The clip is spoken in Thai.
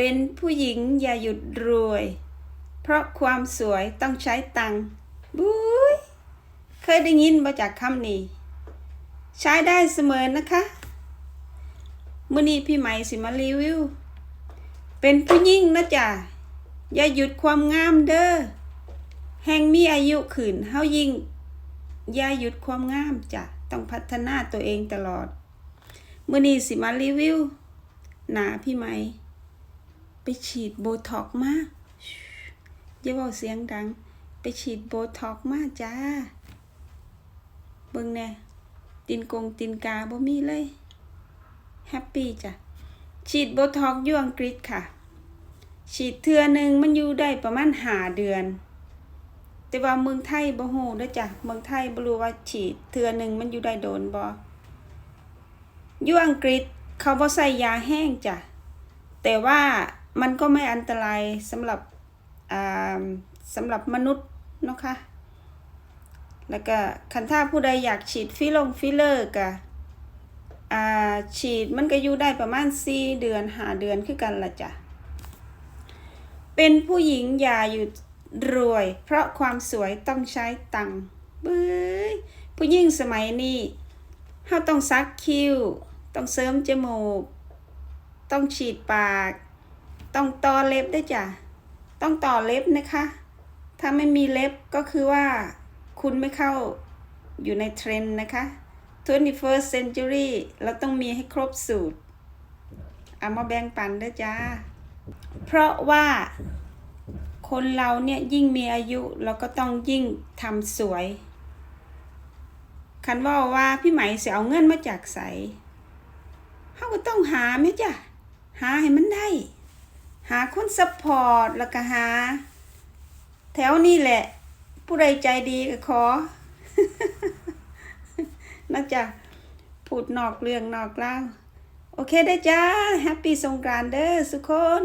เป็นผู้หญิงอย่าหยุดรวย เพราะความสวยต้องใช้ตังค์บุ้ยเคยได้ยินมาจากคำนี้ ใช้ได้เสมอนะคะมื่อนี้พี่ไหม่สิมารีวิว เป็นผู้หญิงนะจ๊ะอย่าหยุดความงามเด้อแห่งมีอายุขืนเฮายิ่งอย่าหยุดความงามจ้ะต้องพัฒนาตัวเองตลอดมื่อนี้สิมารีวิว หนาพี่ไหมไป ฉีดโบท็อกมาอย่าบอกเสียงดัง ไปฉีดโบท็อกมาจ้า เบิ่งแน่ตินกงตินกาบ่มีเลย แฮปปี้จ้ะ ฉีดโบท็อกอยู่อังกฤษค่ะ ฉีดเทือหนึ่งมันอยู่ได้ประมาณหาเดือน แต่ว่าเมืองไทยบ่ฮู้ด้จ้ะ เมืองไทยบ่รู้ว่าฉีดเทือหนึ่งมันอยู่ได้โดนบ่อยู่อังกฤษเขาบ่ใส่ยาแห้งจ้ะ แต่ว่า มันก็ไม่อันตรายสำหรับอ่าสำหรับมนุษย์เนาะค่ะแล้วก็คันถ้าผู้ใดอยากฉีดฟิลงฟิลเลอร์ก็อ่าฉีดมันก็อยู่ได้ประมาณ 4 เดือน5เดือนคือกันละจ้ะ เป็นผู้หญิงอย่าหยุดรวย เพราะความสวยต้องใช้ตังค์เบ้ยผู้หญิงสมัยนี้เฮาต้องซักคิ้ว ต้องเสริมจมูก ต้องฉีดปาก ต้องต่อเล็บด้วยจ้ะ ต้องต่อเล็บนะคะ ถ้าไม่มีเล็บก็คือว่าคุณไม่เข้าอยู่ในเทรนด์นะคะ 21st century เราต้องมีให้ครบสูตร เอามาแบ่งปันด้วยจ้า เพราะว่าคนเราเนี่ยยิ่งมีอายุเราก็ต้องยิ่งทำสวย คันว่าว่าพี่ไหมเสียเอาเงินมาจากใสเขาก็ต้องหาไหมจ้ะ หาให้มันได้ หาคนซัพพอร์ตแล้วก็หา แถวนี้แหละ ผู้ใดใจดีก็ขอนะจ๊ะพูดนอกเรื่องนอกเล่าวโอเคได้จ้า แฮปปี้สงกรานต์เด้อสุกคน